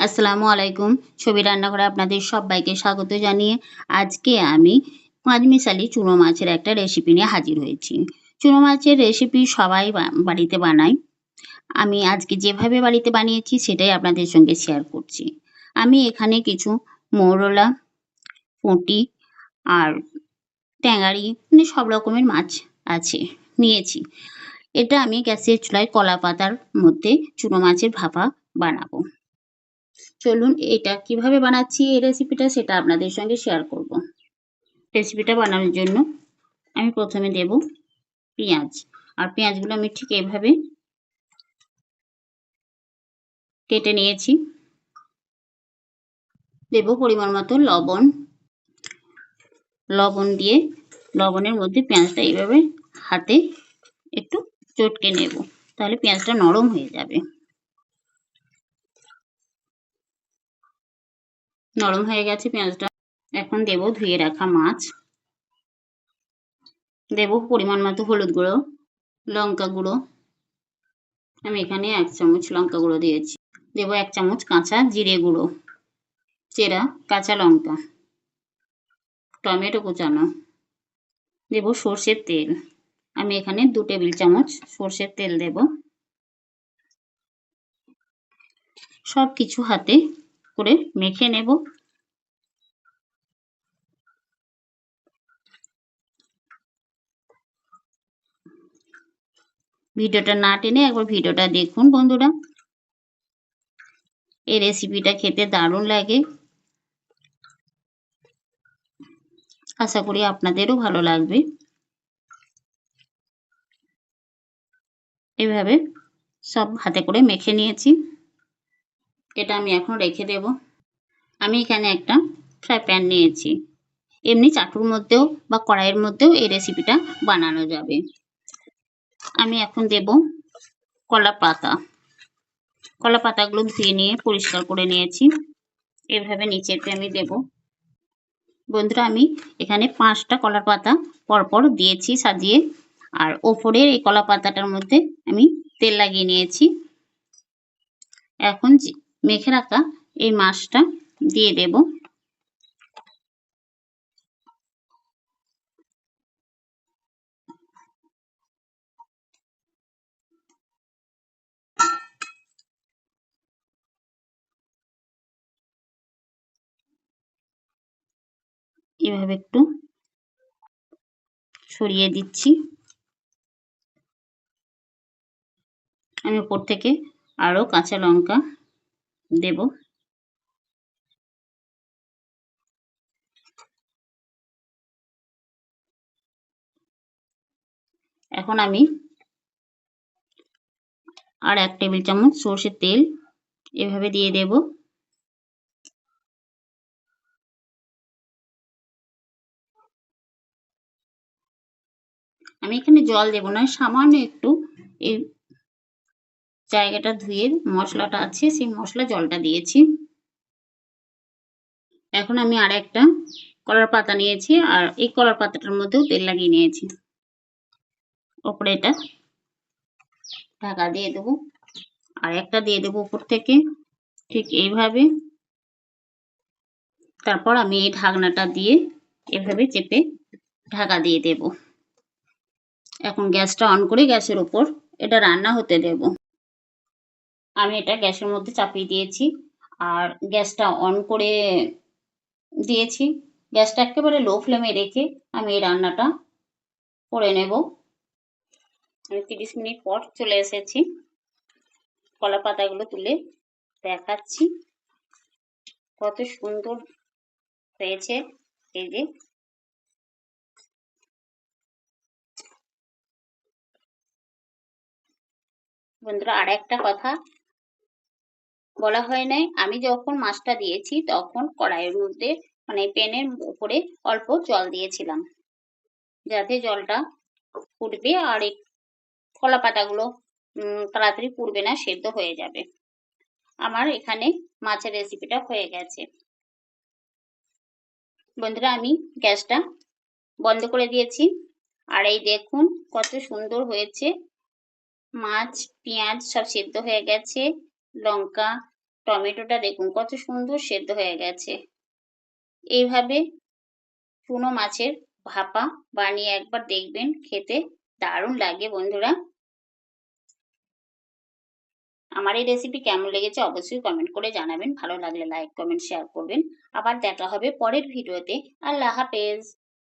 আসসালামু আলাইকুম। ছবি রান্নাঘরে আপনাদের সবাইকে স্বাগত জানিয়ে আজকে আমি পাঁচমিশালি চুনো মাছের একটা রেসিপি নিয়ে হাজির হয়েছি। চুনো মাছের রেসিপি সবাই বাড়িতে বানায়। আমি আজকে যেভাবে বাড়িতে বানিয়েছি সেটাই আপনাদের সঙ্গে শেয়ার করছি। আমি এখানে কিছু মৌরলা পুঁটি আর ট্যাঙারি মানে সব রকমের মাছ আছে নিয়েছি। এটা আমি গ্যাসের চুলায় কলা পাতার মধ্যে চুনো মাছের ভাপা বানাবো। চলুন এটা কীভাবে বানাচ্ছি এই রেসিপিটা সেটা আপনাদের সঙ্গে শেয়ার করব। রেসিপিটা বানানোর জন্য আমি প্রথমে দেব পেঁয়াজ। আর পেঁয়াজগুলো আমি ঠিক এইভাবে কেটে নিয়েছি। দেব পরিমাণ মতো লবণ। লবণ দিয়ে লবণের মধ্যে পেঁয়াজটা এইভাবে হাতে একটু চটকে নেব। তাহলে পেঁয়াজটা নরম হয়ে যাবে। নরম হয়ে গেছে পেঁয়াজটা। এখন দেব ধুয়ে রাখা মাছ। দেব পরিমাণ মতো হলুদ গুঁড়ো, লঙ্কা গুঁড়ো। আমি এখানে এক চামচ লঙ্কা গুঁড়ো দিয়েছি। দেব এক চামচ কাঁচা জিরে গুঁড়ো, চেরা কাঁচা লঙ্কা, টমেটো কুচানো। দেব সর্ষের তেল। আমি এখানে দু টেবিল চামচ সর্ষের তেল দেব। সব কিছু হাতে করে মেখে নেব। ভিডিওটা না টেনে একবার ভিডিওটা দেখুন বন্ধুরা। এই রেসিপিটা খেতে দারুণ লাগে। আশা করি আপনাদেরও ভালো লাগবে। এভাবে সব হাতে করে মেখে নিয়েছি। এটা আমি এখন রেখে দেব। আমি এখানে একটা ফ্রাই প্যান নিয়েছি। এমনি চাটুর মধ্যেও বা কড়াইয়ের মধ্যেও এই রেসিপিটা বানানো যাবে। আমি এখন দেব কলা পাতা। কলা পাতাগুলো ধুয়ে নিয়ে পরিষ্কার করে নিয়েছি। এভাবে নিচেতে আমি দেব। বন্ধুরা, আমি এখানে পাঁচটা কলার পাতা পরপর দিয়েছি সাজিয়ে। আর ওপরের এই কলা পাতাটার মধ্যে আমি তেল লাগিয়ে নিয়েছি। এখন মেখে রাখা এই মাছটা দিয়ে দেব। এভাবে একটু সরিয়ে দিচ্ছি। আমি উপর থেকে আরও কাঁচা লঙ্কা দেব। এখন আমি আর এক টেবিল চামচ সর্ষের তেল এভাবে দিয়ে দেব। আমি এখানে জল দেব না, সামান্য একটু এই জায়গাটা ধুয়ে মশলাটা আছে, সেই মশলা জলটা দিয়েছি। এখন আমি আর একটা কলার পাতা নিয়েছি আর এই কলার পাতাটার মধ্যেও তেল লাগিয়ে নিয়েছি। ওপরে এটা ঢাকা দিয়ে দেবো। আর একটা দিয়ে দেবো উপর থেকে। ঠিক এইভাবে। তারপর আমি এই ঢাকনাটা দিয়ে এভাবে চেপে ঢাকা দিয়ে দেব। এখন গ্যাসটা অন করে গ্যাসের উপর এটা রান্না হতে দেব। আমি এটা গ্যাসের মধ্যে চাপিয়ে দিয়েছি। আর গ্যাসটা অন করে দিয়েছি। গ্যাসটা একেবারে লো ফ্লেমে রেখে আমি এই রান্নাটা করে নেব। আমি তিরিশ মিনিট পর চলে এসেছি। কলা পাতাগুলো তুলে দেখাচ্ছি। কত সুন্দর হয়েছে এই যে। বন্ধুরা আর একটা কথা বলা হয় নাই। আমি যখন মাছটা দিয়েছি, তখন কড়াইয়ের মধ্যে মানে প্যানের উপরে অল্প জল দিয়েছিলাম। যাতে জলটা ফুটবে আর এই কলা পাতাগুলো তাড়াতাড়ি পুড়বে না, সেদ্ধ হয়ে যাবে। আমার এখানে মাছের রেসিপিটা হয়ে গেছে। বন্ধুরা, আমি গ্যাসটা বন্ধ করে দিয়েছি। আর এই দেখুন, কত সুন্দর হয়েছে। মাছ, পেঁয়াজ সব সেদ্ধ হয়ে গেছে। লঙ্কা, টমেটোটা দেখুন কত সুন্দর সেদ্ধ হয়ে গেছে। এইভাবে চুনো মাছের ভাপা বানিয়ে একবার দেখবেন, খেতে দারুণ লাগে বন্ধুরা। আমার এই রেসিপি কেমন লেগেছে অবশ্যই কমেন্ট করে জানাবেন। ভালো লাগলে লাইক কমেন্ট শেয়ার করবেন। আবার দেখা হবে পরের ভিডিওতে আল্লাহ হাফেজ।